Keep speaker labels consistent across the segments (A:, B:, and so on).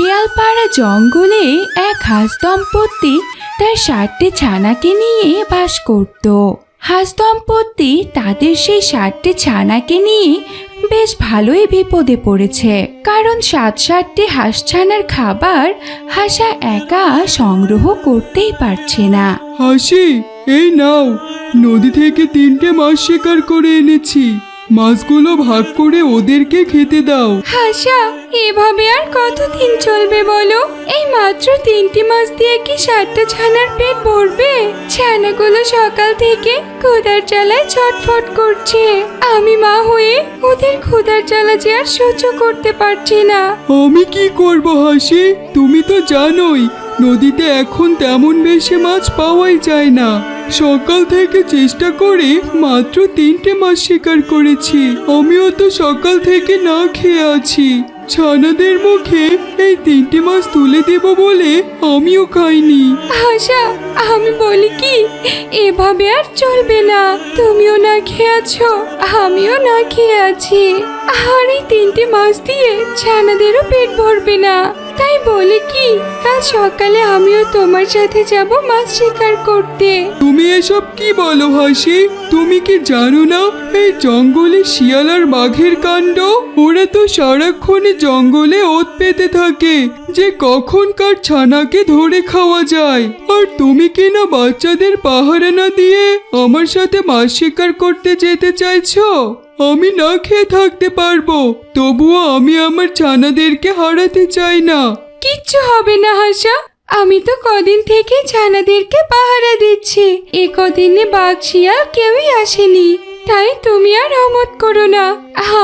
A: শিয়ালপাড়া জঙ্গলে এক হাঁস দম্পতি তার ষাটটি ছানাকে নিয়ে বাস করত। হাঁস দম্পতি তাদের সেই ষাটটি ছানাকে নিয়ে বেশ ভালোই বিপদে পড়েছে, কারণ সাত সাতটি হাঁস ছানার খাবার হাসা একা সংগ্রহ করতেই পারছে না।
B: হাসি, এই নাও, নদী থেকে তিনটে মাছ শিকার করে এনেছি। মাছগুলো ভাগ করে ওদেরকে খেতে দাও।
A: হাসা এভাবে আর কতদিন চলবে বলো? এই মাত্র তিনটি মাছ দিয়ে কি সাতটা ছানার পেট ভরবে? ছানাগুলো সকাল থেকে ক্ষুধার জ্বালায় ছটফট করছে। আমি মা হয়ে ওদের ক্ষুধার জ্বালা যে আর সহ্য করতে পারছি না।
B: আমি কি করব হাসি? তুমি তো জানোই নদীতে এখন তেমন বেশি মাছ পাওয়াই যায় না। সকাল থেকে চেষ্টা করে মাত্র তিনটে মাছ শিকার করেছি। আমিও তো সকাল থেকে না খেয়ে আছি। ছানাদের মুখে এই তিনটে মাছ তুলে দেব বলে আমিও খাইনি।
A: আশা, আমি বলি কি, এভাবে আর চলবে না। তুমিও না খেয়ে আছো, আমিও না খেয়ে আছি। আর এই তিনটে মাস দিয়ে ছানাদেরও পেট ভরবে না। তাই বলে কি, কাল সকালে আমিও তোমার সাথে যাব মাছ শিকার করতে।
B: তুমি এসব কি বলো হাসি? তুমি কি জানো না এই জঙ্গলে শিয়াল আর বাঘের কাণ্ড? ওরা তো সারাক্ষণে জঙ্গলে ওত পেতে থাকে, যে কখন কার ছানাকে ধরে খাওয়া যায়। আর তুমি কি না বাচ্চাদের পাহারা না দিয়ে আমার সাথে মাছ শিকার করতে যেতে চাইছো? আমি না খেয়ে থাকতে পারব তবুও আমি আমার ছানাদেরকে হারাতে চাই না।
A: কিচ্ছু হবে না হাসা। আমি তো কদিন থেকে ছানাদেরকে পাহারা দিচ্ছি। এ কদিনে বাঘ শিয়াল কেউই আসেনি। তাই তুমি আর অমত করো না।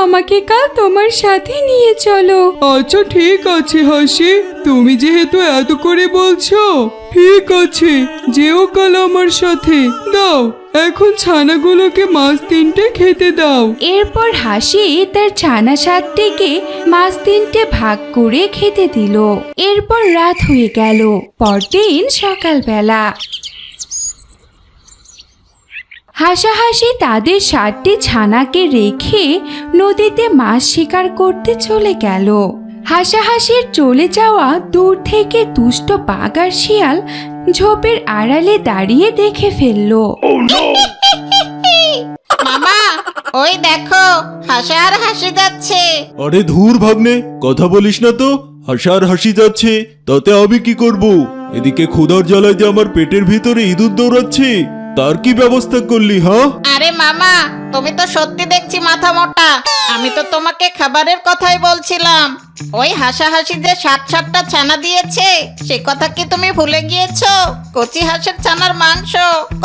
A: আমাকে কাল তোমার সাথে নিয়ে চলো।
B: আচ্ছা ঠিক আছে হাসি। তুমি যেহেতু এত করে বলছো ঠিক আছে যেও কাল আমার সাথে। দাও। এখন ছানাগুলোকে মাছ তিনটে খেতে দাও।
A: এরপর হাসি তার ছানা সাতটিকে মাছ তিনটে ভাগ করে খেতে দিল। এরপর রাত হয়ে গেল। পরদিন সকালবেলা। হাসাহাসি তাদের ষাটটি ছানাকে রেখে নদীতে মাছ শিকার করতে চলে গেল। হাসাহাসির চলে যাওয়া দূর থেকে দুষ্ট বাগার শিয়াল ঝোপের আড়ালে দাঁড়িয়ে দেখে ফেলল।
C: মামা ওই দেখো হাসার আর হাসি যাচ্ছে।
D: আরে ধুর ভাগ্নে কথা বলিস না তো? হাসার হাসি যাচ্ছে তাতে আমি কি করব? এদিকে ক্ষুধার জ্বালায় যে আমার পেটের ভিতরে ইঁদুর দৌড়াচ্ছে। তার কি ব্যবস্থা করলি হ্যাঁ?
C: আরে মামা, তুমি তো সত্যি দেখছি মাথা মোটা। আমি তো তোমাকে খাবারের কথাই বলছিলাম। ওই হাসাহাসি যে সাত সাতটা ছানা দিয়েছে, সে কথা কি তুমি ভুলে গিয়েছো? কচি হাঁসের ছানার মাংস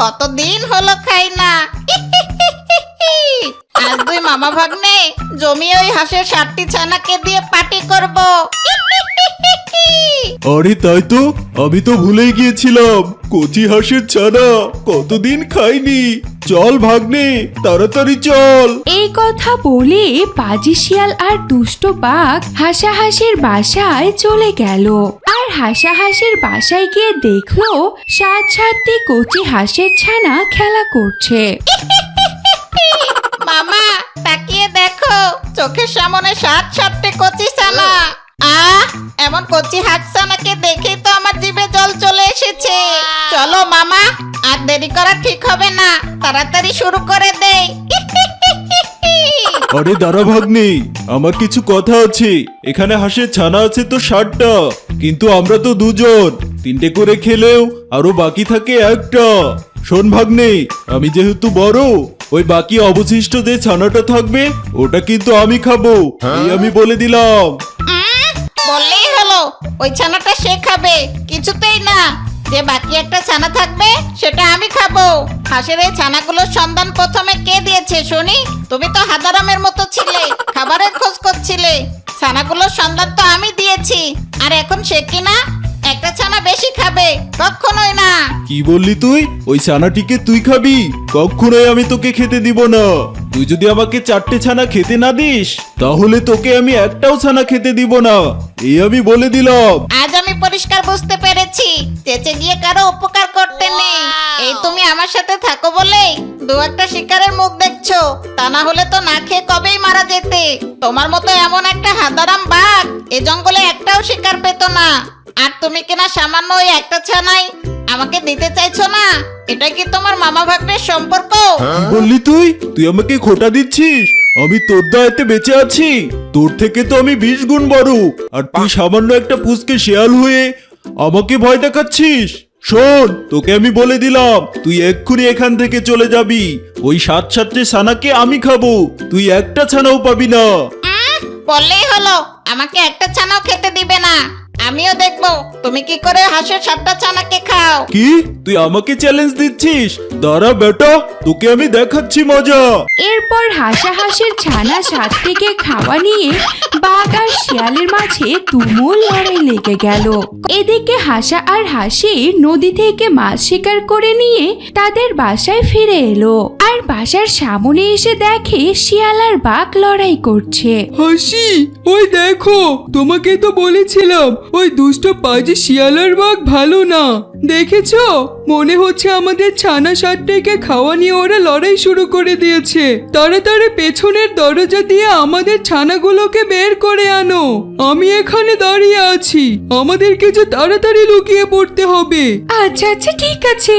C: কতদিন হলো খাই না। আজ দুই মামা ভাগ্নে জমি ওই হাঁসের সাতটি ছানাকে দিয়ে পার্টি করব।
D: আরে তাই তো আমি তো ভুলেই গিয়েছিলাম। কচি হাঁসের ছানা কতদিন খাইনি। চল ভাগ্নে তাড়াতাড়ি চল।
A: এই কথা বলে পাজি শিয়াল আর দুষ্ট বাঘ হাসা হাসাহাসির বাসায় চলে গেল। আর হাসা হাসাহাসির বাসায় গিয়ে দেখল সাত সাতটি কচি হাঁসের ছানা খেলা করছে।
C: মামা তাকিয়ে দেখো চোখের সামনে সাত সাতটে কচি ছানা। আহ এমন কচি হাত ছানাকে দেখেই তো আমার জিভে জল চলে এসেছে। চলো মামা আর দেরি করা ঠিক হবে না। তাড়াতাড়ি শুরু করে দেই।
D: আরে দাঁড়া ভাগ্নে আমার কিছু কথা আছে। এখানে হাঁসের ছানা আছে তো ষাটটা কিন্তু আমরা তো দুজন। তিনটে করে খেলেও আরও বাকি থাকে একটা। শোন ভাগ্নে আমি যেহেতু বড় ওই বাকি অবশিষ্ট যে ছানাটা থাকবে ওটা কিন্তু আমি খাব। এই আমি বলে দিলাম।
C: বললেই হলো, ওই ছানাটা সে খাবে, কিছুতেই না। যে বাকি একটা ছানা থাকবে, সেটা আমি খাব। হাঁসের এই ছানাগুলোর সন্ধান প্রথমে কে দিয়েছে, শুনি? তুমি তো হাদারামের মতো ছিলে, খাবারের খোঁজ করছিলে। ছানাগুলোর সন্ধান তো আমি দিয়েছি। আর এখন সে কিনা? একটা ছানা বেশি খাবে, কখনোই না।
D: কি বললি তুই? ওই ছানাটিকে তুই খাবি? কখনোই আমি তোকে খেতে দিব না। তুই যদি আমাকে চারটে ছানা খেতে না দিস তাহলে তোকে আমি একটাও ছানা খেতে দিব না। এই আমি বলে দিলাম।
C: আজ আমি পরিষ্কার বুঝতে পেরেছি। চেঁচে গিয়ে কারও উপকার করতে নেই। এই তুমি আমার সাথে থাকো বলে দু একটা শিকারের মুখ দেখছ। তা না হলে তো না খেয়ে কবেই মারা যেতে। তোমার মতো এমন একটা হাদারাম বাঘ এ জঙ্গলে একটাও শিকার পেতো না। আর তুমি কিনা সামান্য ওই একটা ছানাই আমাকে দিতে চাইছো না? এটা কি তোমার মামা ভাগ্নের সম্পর্ক?
D: কি বললি তুই? তুই আমাকে খোটা দিচ্ছিস? আমি তোর দায়িত্বে বেঁচে আছি। তোর থেকে তো আমি বিশ গুণ বড়। আর তুই সামান্য একটা পুষকে শেয়াল হয়ে আমাকে ভয় দেখাচ্ছিস? শোন তোকে আমি বলে দিলাম তুই এক্ষুনি এখান থেকে চলে যাবি। ওই সাত সাতটে ছানাকে আমি খাব। তুই একটা ছানাও পাবি না।
C: বললেই হলো আমাকে একটা ছানাও খেতে দিবে না। আমিও দেখব। তুমি কি করে হাঁসের সাতটা ছানাকে খাও।
D: কি? তুই আমাকে চ্যালেঞ্জ দিচ্ছিস? দাঁড়া বেটা তোকে আমি দেখাচ্ছি মজা।
A: এরপর হাসা হাসাহাসির ছানা সাত থেকে খাওয়া নিয়ে বাঘ আর শিয়ালের মাঝে তুমুল লড়াই লেগে গেল। এদিকে হাসা আর হাসি নদী থেকে মাছ শিকার করে নিয়ে তাদের বাসায় ফিরে এলো। আর বাসার সামনে এসে দেখে শিয়াল আর বাঘ লড়াই করছে।
B: হাসি ওই দেখো তোমাকে তো বলেছিলাম ওই দুষ্ট পাজি শিয়ালার বাঘ ভালো না। দেখেছ? মনে হচ্ছে আমাদের ছানা সাতটাকে খাওয়া নিয়ে ওরা লড়াই শুরু করে দিয়েছে। তাড়াতাড়ি পেছনের দরজা দিয়ে আমাদের ছানাগুলোকে বের করে আনো। আমি এখানে দাঁড়িয়ে আছি। আমাদের কিছু তাড়াতাড়ি লুকিয়ে পড়তে হবে।
A: আচ্ছা আচ্ছা ঠিক আছে।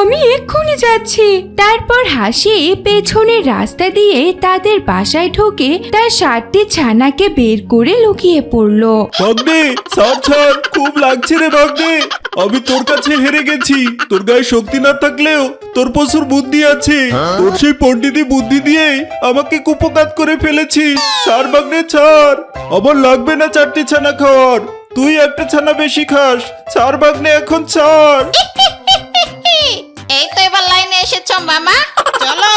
A: আমি এক্ষুনি যাচ্ছি। তারপর হাসি পেছনের রাস্তা দিয়ে তাদের বাসায় ঢোকে তার সাতটি ছানাকে বের করে লুকিয়ে পড়ল।
D: ভাগ্নে ছাড় ছাড় খুব লাগছে রে ভাগ্নে। আমি তোর কাছে হেরে গেছি। তোর গায়ে শক্তি না থাকলেও তোর প্রচুর বুদ্ধি আছে। তোর সেই পণ্ডিতি বুদ্ধি দিয়ে আমাকে কুপকাত করে ফেলেছি ছাড় ভাগ্নে, ছাড়। আমার লাগবে না চারটি ছানা খাওয়ার। তুই একটা ছানা বেশি খাস। ছাড় বাগনে এখন ছাড়।
C: এই তো এবার লাইনে এসেছ, মামা। চলো।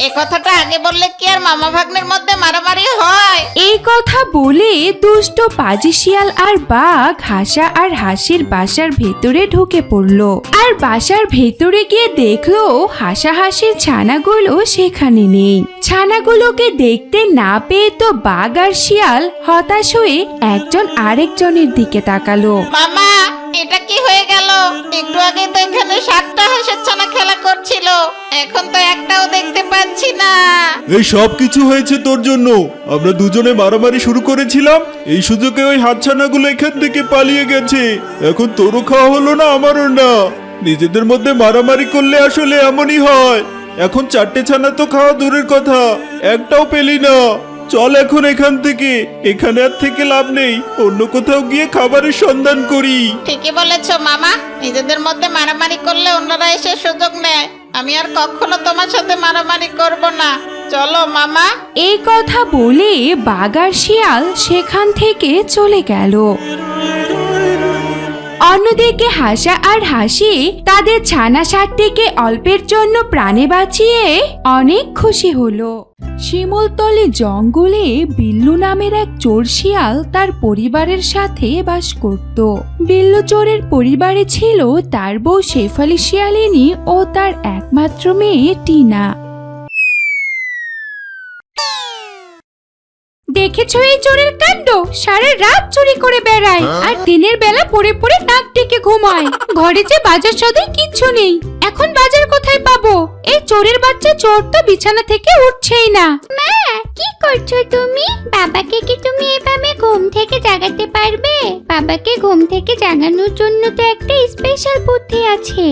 C: এ কথাটা আগে বললে কি আর মামা ভাগ্নের মধ্যে মারামারি হয়?
A: এই কথা বলে দুষ্ট পাজি শিয়াল আর বাঘ হাসা আর হাসির বাসার ভেতরে ঢুকে পড়ল। আর বাসার ভেতরে গিয়ে দেখল হাসা হাসির ছানাগুলো সেখানে নেই। ছানাগুলোকে দেখতে না পেয়ে তো বাঘ আর শিয়াল হতাশ হয়ে একজন আরেকজনের দিকে তাকালো।
C: মামা এটা কি হয়ে গেল? একটু আগে তো এখানে সাতটা হাঁসের ছানা খেলা করছিল। এখন তো একটাও দেখতে পাচ্ছি না।
D: এই সব কিছু হয়েছে তোর জন্য। আমরা দুজনে মারামারি শুরু করেছিলাম। এই সুযোগে ওই হাতছানাগুলো এখান থেকে পালিয়ে গেছে। এখন তোরও খাওয়া হলো না, আমারও না। নিজেদের মধ্যে মারামারি করলে আসলে এমনই হয়। এখন চারটে ছানা তো খাওয়া দূরের কথা। একটাও পেলি না। চল এখন এখান থেকে। এখানে আর থেকে লাভ নেই। অন্য কোথাও গিয়ে খাবারের সন্ধান করি।
C: ঠিকই বলেছ মামা। নিজেদের মধ্যে মারামারি করলে অন্যরা এসে সুযোগ নেয়। আমি আর কখনো তোমার সাথে মারামারি করব না। চলো মামা।
A: এই কথা বলে বাগার শিয়াল সেখান থেকে চলে গেল। অন্যদিকে হাসা আর হাসি তাদের ছানা সাতটিকে অল্পের জন্য প্রাণে বাঁচিয়ে অনেক খুশি হলো। শিমলতলে জঙ্গলে বিল্লু নামের এক চোর শিয়াল তার পরিবারের সাথে বাস করত। বিল্লু চোরের পরিবারে ছিল তার বউ শেফালি শিয়ালিনী ও তার একমাত্র মেয়ে টিনা। দেখেছ এই চোরের কাণ্ড? সারা রাত চুরি করে বেড়ায় আর দিনের বেলা পড়ে পড়ে নাক ডেকে ঘুমায়। ঘরে যে বাজার সদাই কিচ্ছু নেই। এখন বাজার কোথায় পাবো? এই চোরের বাচ্চা চোর তো বিছানা থেকে উঠছেই না।
E: মা কি করছ তুমি? বাবাকে কি তুমি এভাবে ঘুম থেকে জাগাতে পারবে? বাবাকে ঘুম থেকে জাগানোর জন্য তো একটা স্পেশাল বুদ্ধি আছে।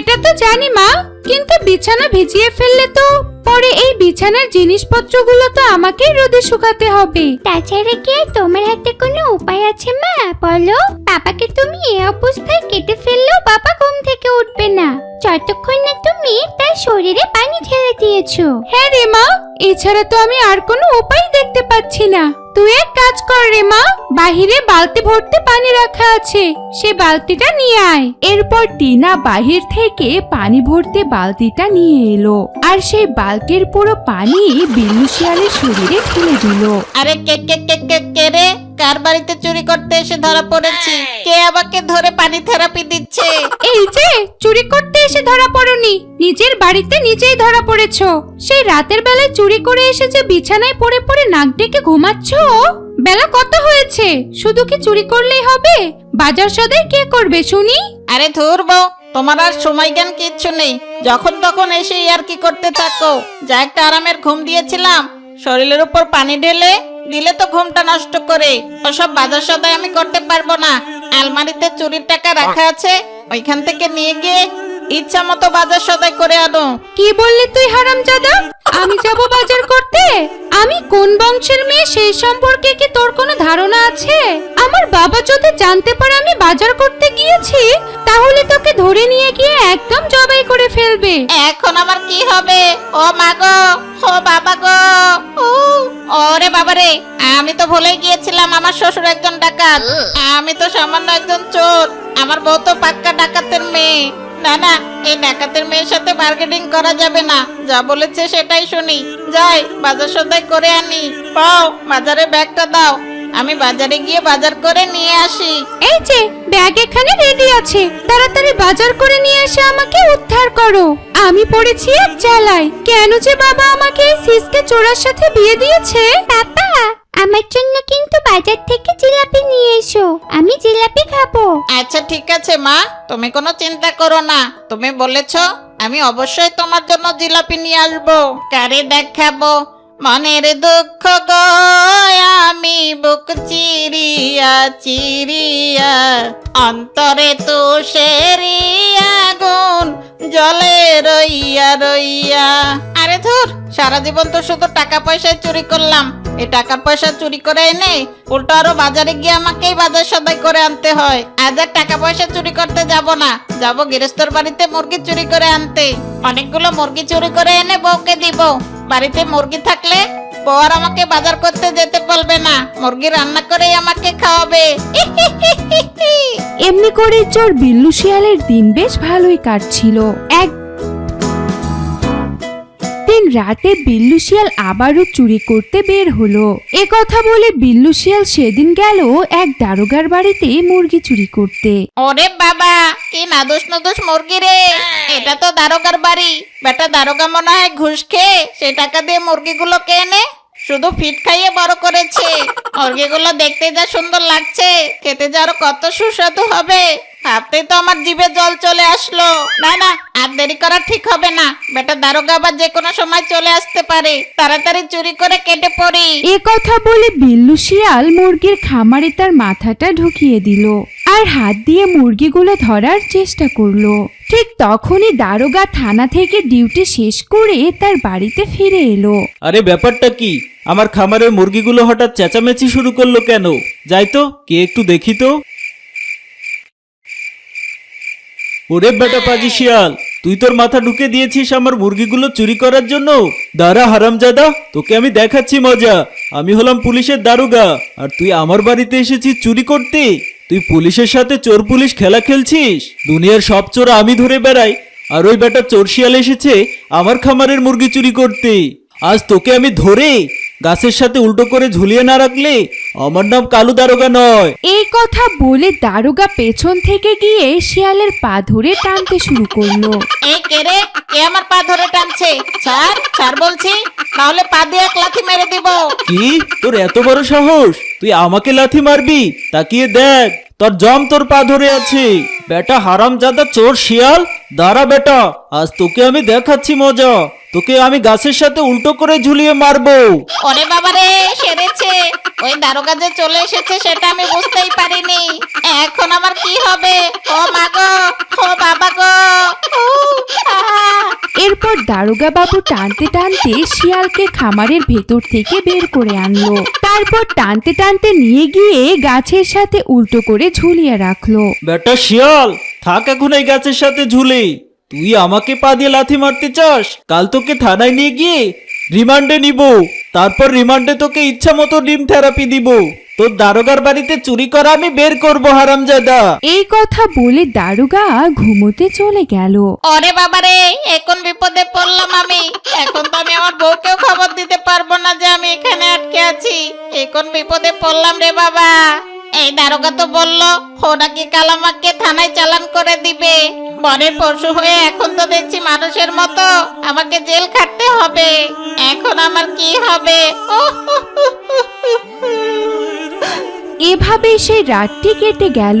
A: সেটা তো জানি মা। কিন্তু বিছানা ভিজিয়ে ফেললে তো পরে এই বিছানার জিনিসপত্রগুলো তো আমাকেই রোদে শুকাতে হবে।
E: তাছাড়া কি আর তোমার হাতে কোনো উপায় আছে মা? বলো। বাবাকে তুমি এ অবস্থায় কেটে ফেললেও বাবা ঘুম থেকে উঠবে না। যতক্ষণ না তুমি তার শরীরে পানি ঢেলে দিয়েছ।
A: হ্যাঁ রে মা এছাড়া তো আমি আর কোনো উপায় দেখতে পাচ্ছি না। তুই এক কাজ কর রে মা, বাহিরে বালতি ভর্তি পানি রাখা আছে, সে বালতিটা নিয়ে আয়। এরপর টিনা বাহির থেকে পানি ভর্তি বালতিটা নিয়ে এলো, আর সেই বালতির পুরো পানি বিল্লু শিয়ালের শরীরে ঢেলে দিল।
C: আরে কে কে কে কে কে রে? কার বাড়িতে চুরি করতে এসে ধরা পড়েছি? কে আমাকে ধরে পানি থেরাপি দিচ্ছে?
A: এই যে চুরি করতে এসে ধরা পড়নি। নিজের বাড়িতে নিজেই ধরা পড়েছো। সেই রাতের বেলায় চুরি করে এসে যে বিছানায় পড়ে পড়ে নাক ডেকে ঘুমাচ্ছো? বেলা কত হয়েছে? শুধু কি চুরি করলেই হবে? বাজার সদাই কে করবে শুনি?
C: আরে ধুর বউ তোমার আর সময় জ্ঞান কিচ্ছু নেই। যখন তখন এসে আর কি করতে থাকো? যা একটা আরামের ঘুম দিয়েছিলাম। শরীরের উপর পানি ঢেলে দিলে তো ঘুমটা নষ্ট করে। ওসব বাজার সদাই আমি করতে পারব না। আলমারিতে চুরির টাকা রাখা আছে ওইখান থেকে নিয়ে গিয়ে ইচ্ছা মতো বাজার সদাই করে আনো।
A: কি বললি তুই হারামজাদা? আমি যাব বাজার করতে? আমি কোন বংশের মেয়ে সেই সম্পর্কে কি তোর কোনো ধারণা আছে? আমার বাবা যদি জানতে পারে আমি বাজার করতে গিয়েছি তাহলে তোকে ধরে নিয়ে গিয়ে একদম জবাই করে ফেলবে।
C: এখন আমার কি হবে? ও মা গো ও বাবা গো ওরে বাবারে আমি তো ভুলে গিয়েছিলাম আমার শ্বশুর একজন ডাকাত। আমি তো সামান্য একজন চোর। আমার বউ তো পাক্কা ডাকাতের মেয়ে। না না এই ডাকাতের মেয়ের সাথে বার্গেনিং করা যাবে না। যা বলেছে সেটাই শুনি। যাই বাজার সদাই করে আনি। পাও বাজারে ব্যাগটা দাও। আমি বাজারে গিয়ে বাজার করে নিয়ে আসি।
A: এই যে ব্যাগ এখানে রেডি আছে। তাড়াতাড়ি বাজার করে নিয়ে এসে আমাকে উদ্ধার করো। আমি পড়েছি এক জ্বালায়। কেন যে বাবা আমাকে এই সিসকে চোরার সাথে বিয়ে দিয়েছে?
E: পাপা আমার জন্য কিন্তু বাজার থেকে জিলাপি নিয়ে এসো। আমি জিলাপি খাব।
C: আচ্ছা ঠিক আছে মা। তুমি কোনো চিন্তা করো না। তুমি বলেছ আমি অবশ্যই তোমার জন্য জিলাপি নিয়ে আসব। কারে দেখাবো? মনের দুঃখ আমি বুক চিরিয়া চিরিয়া, অন্তরে তো সেরিয়া আগুন জলে রইয়া রইয়া। আরে ধুর সারা জীবন তো শুধু টাকা পয়সা চুরি করলাম। এই টাকা পয়সা চুরি করে এনে উল্টো আরও বাজারে গিয়ে আমাকেই বাজার সদাই করে আনতে হয়। আজ আর টাকা পয়সা চুরি করতে যাব না। যাব গৃহস্থর বাড়িতে মুরগি চুরি করে আনতে। অনেকগুলো মুরগি চুরি করে এনে বউকে দিব। বাড়িতে মুরগি থাকলে বউ আর আমাকে বাজার করতে যেতে বলবে না। মুরগি রান্না করেই আমাকে খাওয়াবে।
A: এমনি করে চোর বিল্লু শিয়ালের দিন বেশ ভালোই কাটছিল। এক দিন রাতে বিল্লু শিয়াল আবারও চুরি করতে বের হলো। এ কথা বলে বিল্লু শিয়াল সেদিন গেল এক দারোগার বাড়িতে মুরগি চুরি করতে।
C: ওরে বাবা, কি নাদুস নাদুস মুরগি রে। এটা তো দারোগার বাড়ি। বেটা দারোগা মনে হয় ঘুষ খেয়ে সে টাকা দিয়ে মুরগিগুলো কেনে শুধু ফিট খাইয়ে বড় করেছে। মুরগিগুলো দেখতে যা সুন্দর লাগছে। খেতে যা আরও কত সুস্বাদু হবে। ভাবতেই তো আমার জিভে জল চলে আসলো। না না আর দেরি করা ঠিক হবে না। বেটা দারোগা আবার যে কোনো সময় চলে আসতে পারে। তাড়াতাড়ি চুরি করে কেটে পড়ি।
A: এ কথা বলে বিল্লু শিয়াল মুরগির খামারে তার মাথাটা ঢুকিয়ে দিল আর হাত দিয়ে মুরগিগুলো ধরার চেষ্টা করল। ঠিক তখনই দারোগা থানা থেকে ডিউটি শেষ করে তার বাড়িতে ফিরে এলো।
D: আরে ব্যাপারটা কি? আমার খামারের মুরগিগুলো হঠাৎ চেঁচামেচি শুরু করল কেন? যাই তো কে একটু দেখি তো। ওরে বেটা পাজি শিয়াল, তুই তোর মাথা ঢুকে দিয়েছিস আমার মুরগিগুলো চুরি করার জন্য? দাঁড়া হারামজাদা, তোকে আমি দেখাচ্ছি মজা। আমি হলাম পুলিশের দারোগা, আর তুই আমার বাড়িতে এসেছিস চুরি করতে? তুই পুলিশের সাথে চোর পুলিশ খেলা খেলছিস? দুনিয়ার সব চোর আমি ধরে বেড়াই, আর ওই বেটা চোর শিয়াল এসেছে আমার খামারের মুরগি চুরি করতে। আজ তোকে আমি ধরে গাছের সাথে উল্টো করে ঝুলিয়ে না রাখলে আমার নাম কালু দারোগা নয়।
A: এই কথা বলে দারোগা পেছন থেকে গিয়ে শিয়ালের পা ধরে টানতে শুরু করল।
C: এই কে রে? কে আমার পা ধরে টানছে? ছাড় ছাড় বলছি। তাহলে পা দিয়ে এক লাথি মেরে দিব।
D: কি? তোর এত বড় সাহস? তুই আমাকে লাথি মারবি? তাকিয়ে দেখ তোর জম তোর পা ধরে আছে। বেটা হারামজাদা চোর শিয়াল? দাঁড়া বেটা আজ তোকে আমি দেখাচ্ছি মজা। তোকে আমি গাছের সাথে উল্টো করে ঝুলিয়ে মারবো।
C: ওরে বাবা রে সেরেছে। ওই দারোগা যে চলে এসেছে সেটা আমি বুঝতেই পারিনি। এখন আমার কি হবে? ও মা গো ও বাবা গো।
A: এরপর দারোগা বাবু টানতে টানতে শিয়ালকে খামারের ভেতর থেকে বের করে আনলো। তারপর টানতে টানতে নিয়ে গিয়ে গাছের সাথে উল্টো করে ঝুলিয়ে রাখল।
D: বেটা শিয়াল থাক এখন এই গাছের সাথে ঝুলে। তুই আমাকে পা দিয়ে লাথি মারতে চাস? কাল তোকে থানায় নিয়ে গিয়ে রিমান্ডে নিব। তারপর রিমান্ডে তোকে ইচ্ছা মতো ডিম থেরাপি দিব। তোর দারোগার বাড়িতে চুরি করা আমি বের করব হারামজাদা।
A: এই কথা বলে দারোগা ঘুমোতে চলে গেল।
C: ওরে বাবা রে এখন বিপদে পড়লাম আমি। এখন তো আমি আমার বউকেও খবর দিতে পারব না যে আমি এখানে আটকে আছি। এখন বিপদে পড়লাম রে বাবা। এই দারোগা তো বলল ও নাকি কাল আমাকে থানায় চালান করে দিবে। পরে পশু হয়ে এখন তো দেখছি মানুষের মতো আমাকে জেল খাটতে হবে। এখন আমার কি হবে?
A: এভাবে সেই রাতটি কেটে গেল।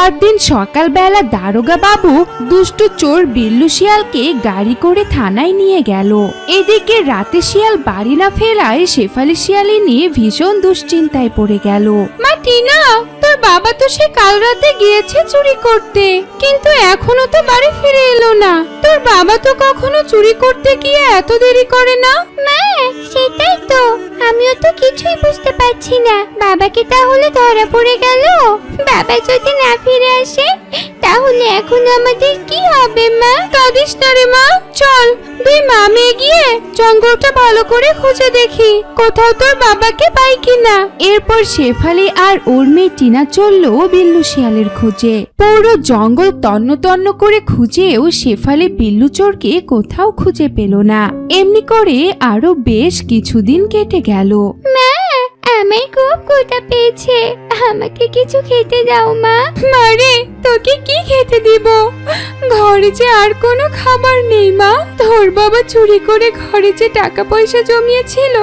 A: পরদিন সকালবেলা দারোগা বাবু দুষ্টু চোর বিল্লু শিয়ালকে গাড়ি করে থানায় নিয়ে গেল। এদিকে রাতে শিয়াল বাড়ি না ফেরায় শেফালি শিয়ালি নিয়ে ভীষণ দুশ্চিন্তায় পড়ে গেল। মা টিনা, তোর বাবা তো সে কাল রাতে গিয়েছে চুরি করতে, কিন্তু এখনও তো বাড়ি ফিরে এলো না। তোর বাবা তো কখনো চুরি করতে গিয়ে এত দেরি করে না?
E: সেটাই তো। আমিও তো কিছুই বুঝতে পারছি না। বাবাকে তাহলে ধরা পড়ে গেল? বাবা যদি না আসে? তাহলে এখন আমাদের কি হবে মা?
A: কাঁদিস না রে মা। চল দুই মা মেয়ে গিয়ে জঙ্গলটা ভালো করে খুঁজে দেখি। কোথাও তোর বাবাকে পাই কিনা। এরপর শেফালি আর ওর মেয়ে টিনা চলল বিল্লু শিয়ালের খোঁজে। পুরো জঙ্গল তন্ন তন্ন করে খুঁজেও শেফালি বিল্লু চোরকে কোথাও খুঁজে পেল না। এমনি করে আরও বেশ কিছুদিন কেটে গেল।
E: মা আমার খুব ক্ষুধা পেয়েছে। আমাকে কিছু খেতে দাও, মা।
A: মারে তোকে কি খেতে দিব? ঘরে যে আর কোনো খাবার নেই, মা। তোর বাবা চুরি করে ঘরে যে টাকা পয়সা জমিয়েছিল,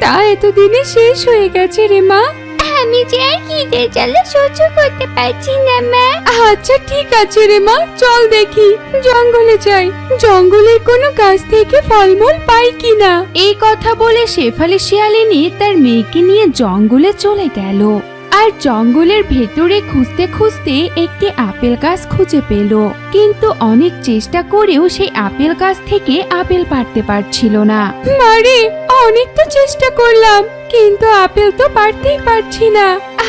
A: তা এতদিনে শেষ হয়ে গেছে রে, মা।
E: আমি যে আর খিদে জ্বালা সহ্য করতে পারছি না মা।
A: আচ্ছা ঠিক আছে রে মা চল দেখি। জঙ্গলে যাই। জঙ্গলের কোনো গাছ থেকে ফলমূল পাই কিনা? এই কথা বলে শেফালি শিয়ালিনী তার মেয়েকে নিয়ে জঙ্গলে চলে গেল। আর জঙ্গলের ভেতরে খুঁজতে খুঁজতে একটি আপেল গাছ খুঁজে পেল। কিন্তু অনেক চেষ্টা করেও সেই আপেল গাছ থেকে আপেল পারতে পারছিল না। মারে অনেক তো চেষ্টা করলাম কিন্তু আপেল তো পারতেই পারছি না।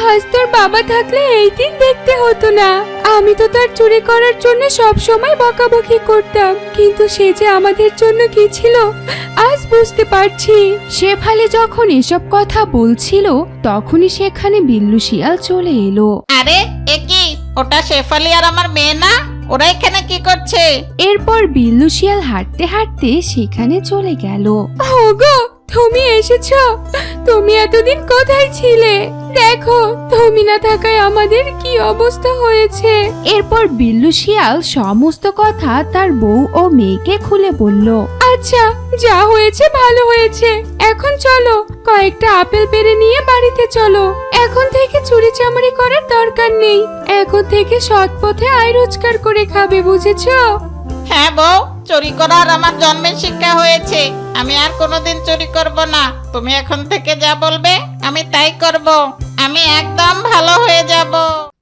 A: আজ তোর বাবা থাকলে এই দিন দেখতে হতো না। আমি তো তার চুরি করার জন্য সব সময় বকাবকি করতাম কিন্তু সে যে আমাদের জন্য কি ছিল আজ বুঝতে পারছি। শেফালি যখন এসব কথা বলছিল তখনই সেখানে বিল্লু শিয়াল চলে এলো।
C: আরে এ কি? ওটা শেফালি আর আমার মেয়ে না? ওরা এখানে কি করছে?
A: এরপর বিল্লু শিয়াল হাঁটতে হাঁটতে সেখানে চলে গেল। ওগো তুমি এসেছ? তুমি এতদিন কোথায় ছিলে? দেখো তুমি না থাকায় আমাদের কি অবস্থা হয়েছে? এরপর বিল্লু শিয়াল সমস্ত কথা তার বউ ও মেয়েকে খুলে বলল আচ্ছা যা হয়েছে ভালো হয়েছে। এখন চলো কয়েকটা আপেল পেরে নিয়ে বাড়িতে চলো। এখন থেকে চুরি চামারি করার দরকার নেই। এখন থেকে সৎ পথে আয় রোজগার করে খাবে বুঝেছ?
C: হ্যাঁ বউ চুরি করার আমার জন্মের শিক্ষা হয়েছে। আমি আর কোনোদিন চুরি করব না। তুমি এখন থেকে যা বলবে, আমি তাই করব। আমি একদম ভালো হয়ে যাব।